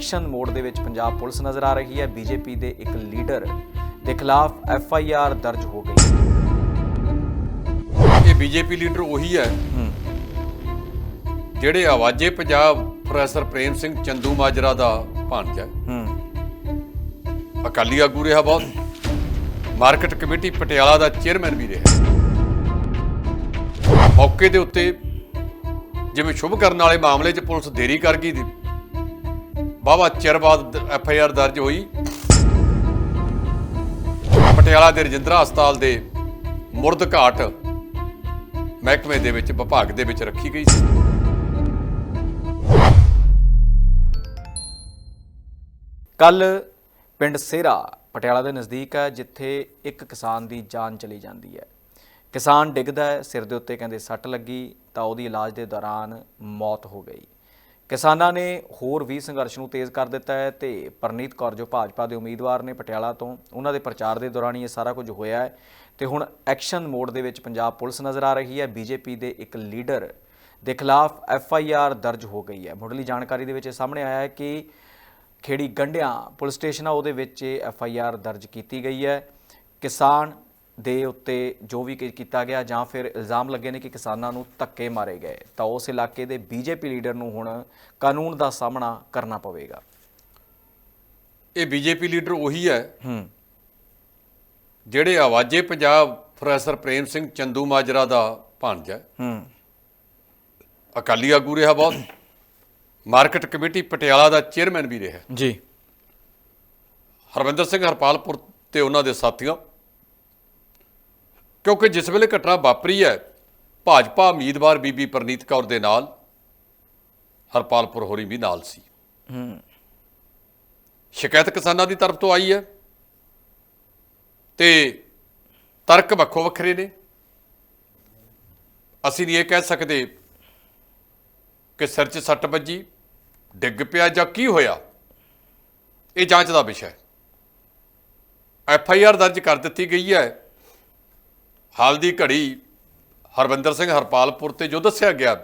Action mode ਦੇ ਵਿੱਚ Punjab police ਨਜ਼ਰ ਆ ਰਹੀ ਹੈ। ਬੀਜੇਪੀ ਦੇ ਇੱਕ ਲੀਡਰ ਦੇ ਖਿਲਾਫ ਐਫ ਆਈ ਆਰ ਦਰਜ ਹੋ ਗਈ। ਇਹ ਬੀਜੇਪੀ ਲੀਡਰ ਉਹੀ ਹੈ ਜਿਹੜੇ ਆਵਾਜ਼ੇ ਪੰਜਾਬ ਪ੍ਰੋਫੈਸਰ ਪ੍ਰੇਮ ਸਿੰਘ ਚੰਦੂ ਮਾਜਰਾ ਦਾ ਭਾਣਜਾ। ਹੂੰ। ਅਕਾਲੀ ਆਗੂ ਰਿਹਾ ਬਹੁਤ। ਮਾਰਕੀਟ ਕਮੇਟੀ ਪਟਿਆਲਾ ਦਾ ਚੇਅਰਮੈਨ ਵੀ ਰਿਹਾ। ਮੌਕੇ ਦੇ ਉੱਤੇ ਜਿਵੇਂ ਸ਼ੁਭ ਕਰਨ ਵਾਲੇ ਮਾਮਲੇ 'ਚ ਪੁਲਿਸ ਦੇਰੀ ਕਰ ਗਈ ਦੀ ਬਾਵਾ ਚਿਰ ਬਾਅਦ ਐਫ ਆਈ ਆਰ ਦਰਜ ਹੋਈ। ਪਟਿਆਲਾ ਦੇ ਰਜਿੰਦਰਾ ਹਸਪਤਾਲ ਦੇ ਮੁਰਦ ਘਾਟ ਮਹਿਕਮੇ ਦੇ ਵਿੱਚ ਵਿਭਾਗ ਦੇ ਵਿੱਚ ਰੱਖੀ ਗਈ ਸੀ। ਕੱਲ ਪਿੰਡ ਸੇਰਾ ਪਟਿਆਲਾ ਦੇ ਨਜ਼ਦੀਕ ਹੈ, ਜਿੱਥੇ ਇੱਕ ਕਿਸਾਨ ਦੀ ਜਾਨ ਚਲੀ ਜਾਂਦੀ ਹੈ। ਕਿਸਾਨ ਡਿੱਗਦਾ ਹੈ, ਸਿਰ ਦੇ ਉੱਤੇ ਕਹਿੰਦੇ ਸੱਟ ਲੱਗੀ, ਤਾਂ ਉਹਦੀ ਇਲਾਜ ਦੇ ਦੌਰਾਨ ਮੌਤ ਹੋ ਗਈ। ਕਿਸਾਨਾਂ ਨੇ ਹੋਰ ਵੀ ਸੰਘਰਸ਼ ਨੂੰ ਤੇਜ਼ ਕਰ ਦਿੱਤਾ ਹੈ ਤੇ ਪਰਨੀਤ ਕੌਰ, ਜੋ ਭਾਜਪਾ ਦੇ ਉਮੀਦਵਾਰ ਨੇ ਪਟਿਆਲਾ ਤੋਂ, ਉਹਨਾਂ ਦੇ ਪ੍ਰਚਾਰ ਦੇ ਦੌਰਾਨ ਹੀ ਇਹ ਸਾਰਾ ਕੁਝ ਹੋਇਆ ਹੈ। ਤੇ ਹੁਣ ਐਕਸ਼ਨ ਮੋਡ ਦੇ ਵਿੱਚ ਪੰਜਾਬ ਪੁਲਿਸ ਨਜ਼ਰ ਆ ਰਹੀ ਹੈ। ਬੀਜੇਪੀ ਦੇ ਇੱਕ ਲੀਡਰ ਦੇ ਖਿਲਾਫ ਐਫ ਆਈ ਆਰ ਦਰਜ ਹੋ ਗਈ ਹੈ। ਮੁੱਢਲੀ ਜਾਣਕਾਰੀ ਦੇ ਵਿੱਚ ਇਹ ਸਾਹਮਣੇ ਆਇਆ ਹੈ ਕਿ ਖੇੜੀ ਗੰਢਿਆਂ ਪੁਲਿਸ ਸਟੇਸ਼ਨ ਆ ਉਹਦੇ ਵਿੱਚ ਐਫ ਆਈ ਆਰ ਦਰਜ ਕੀਤੀ ਗਈ ਹੈ। ਕਿਸਾਨ ਦੇ ਉੱਤੇ ਜੋ ਵੀ ਕੀਤਾ ਗਿਆ ਜਾਂ ਫਿਰ ਇਲਜ਼ਾਮ ਲੱਗੇ ਨੇ ਕਿ ਕਿਸਾਨਾਂ ਨੂੰ ਧੱਕੇ ਮਾਰੇ ਗਏ ਤਾਂ ਉਸ ਇਲਾਕੇ ਦੇ ਬੀਜੇਪੀ ਲੀਡਰ ਨੂੰ ਹੁਣ ਕਾਨੂੰਨ ਦਾ ਸਾਹਮਣਾ ਕਰਨਾ ਪਵੇਗਾ। ਇਹ ਬੀਜੇਪੀ ਲੀਡਰ ਉਹੀ ਹੈ ਹੂੰ। ਜਿਹੜੇ ਆਵਾਜ਼ੇ ਪੰਜਾਬ ਪ੍ਰੋਫੈਸਰ ਪ੍ਰੇਮ ਸਿੰਘ ਚੰਦੂ ਮਾਜਰਾ ਦਾ ਭਾਣਜਾ ਹੈ। ਹੂੰ। ਅਕਾਲੀ ਆਗੂ ਰਿਹਾ ਬਹੁਤ। ਮਾਰਕੀਟ ਕਮੇਟੀ ਪਟਿਆਲਾ ਦਾ ਚੇਅਰਮੈਨ ਵੀ ਰਿਹਾ। ਜੀ। ਹਰਵਿੰਦਰ ਸਿੰਘ ਹਰਪਾਲਪੁਰ ਤੇ ਉਹਨਾਂ ਦੇ ਸਾਥੀਆਂ। ਕਿਉਂਕਿ ਜਿਸ ਵੇਲੇ ਘਟਨਾ ਵਾਪਰੀ ਹੈ ਭਾਜਪਾ ਉਮੀਦਵਾਰ ਬੀਬੀ ਪ੍ਰਨੀਤ ਕੌਰ ਦੇ ਨਾਲ ਹਰਪਾਲਪੁਰ ਹੋਰੀ ਵੀ ਨਾਲ ਸੀ। ਹੂੰ। ਸ਼ਿਕਾਇਤ ਕਿਸਾਨਾਂ ਦੀ ਤਰਫ ਤੋਂ ਆਈ ਹੈ ਤੇ ਤਰਕ ਵੱਖੋ ਵੱਖਰੇ ਨੇ। ਅਸੀਂ ਨਹੀਂ ਇਹ ਕਹਿ ਸਕਦੇ ਕਿ ਸਿਰ 'ਚ ਸੱਟ ਵੱਜੀ ਡਿੱਗ ਪਿਆ ਜਾਂ ਕੀ ਹੋਇਆ ਇਹ ਜਾਂਚ ਦਾ ਵਿਸ਼ਾ ਹੈ। ਐਫ ਆਈ ਆਰ ਦਰਜ ਕਰ ਦਿੱਤੀ ਗਈ ਹੈ ਹਾਲ ਦੀ ਘੜੀ ਹਰਵਿੰਦਰ ਸਿੰਘ ਹਰਪਾਲਪੁਰ ਤੇ ਜੋ ਦੱਸਿਆ ਗਿਆ,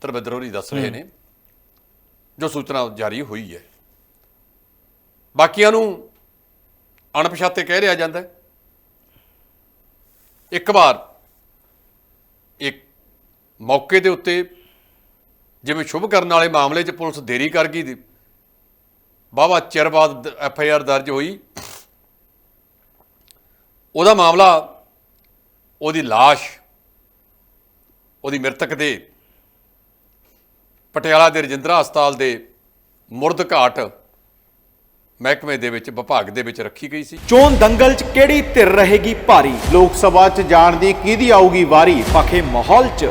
ਧਰਮਿੰਦਰ ਹੋਰੀ ਦੱਸ ਰਹੇ ਨੇ, ਜੋ ਸੂਚਨਾ ਜਾਰੀ ਹੋਈ ਹੈ। ਬਾਕੀਆਂ ਨੂੰ ਅਣਪਛਾਤੇ ਕਹਿ ਰਿਹਾ ਜਾਂਦਾ ਹੈ। ਇੱਕ ਵਾਰ ਇੱਕ ਮੌਕੇ ਦੇ ਉੱਤੇ ਜਿਵੇਂ ਸ਼ੁਭ ਕਰਨ ਵਾਲੇ ਮਾਮਲੇ 'ਚ ਪੁਲਿਸ ਦੇਰੀ ਕਰ ਗਈ ਦੀ ਬਾਵਾ ਚਿਰ ਬਾਅਦ ਐਫ ਆਈ ਆਰ ਦਰਜ ਹੋਈ। ਉਹਦਾ ਮਾਮਲਾ ਉਹਦੀ লাশ ਉਹਦੀ ਮ੍ਰਿਤਕ ਦੇ ਪਟਿਆਲਾ ਦੇ ਰਜਿੰਦਰਾ ਹਸਪਤਾਲ ਦੇ ਮੁਰਦ ਘਾਟ ਮਹਿਕਮੇ ਦੇ ਵਿੱਚ, ਵਿਭਾਗ ਦੇ ਵਿੱਚ ਰੱਖੀ ਗਈ ਸੀ। ਚੋਣ ਦੰਗਲ 'ਚ ਕਿਹੜੀ ਧਿਰ ਰਹੇਗੀ ਭਾਰੀ? ਲੋਕ ਸਭਾ 'ਚ ਜਾਣ ਦੀ ਕਿਹਦੀ ਆਊਗੀ ਵਾਰੀ? ਪਖੇ ਮਾਹੌਲ 'ਚ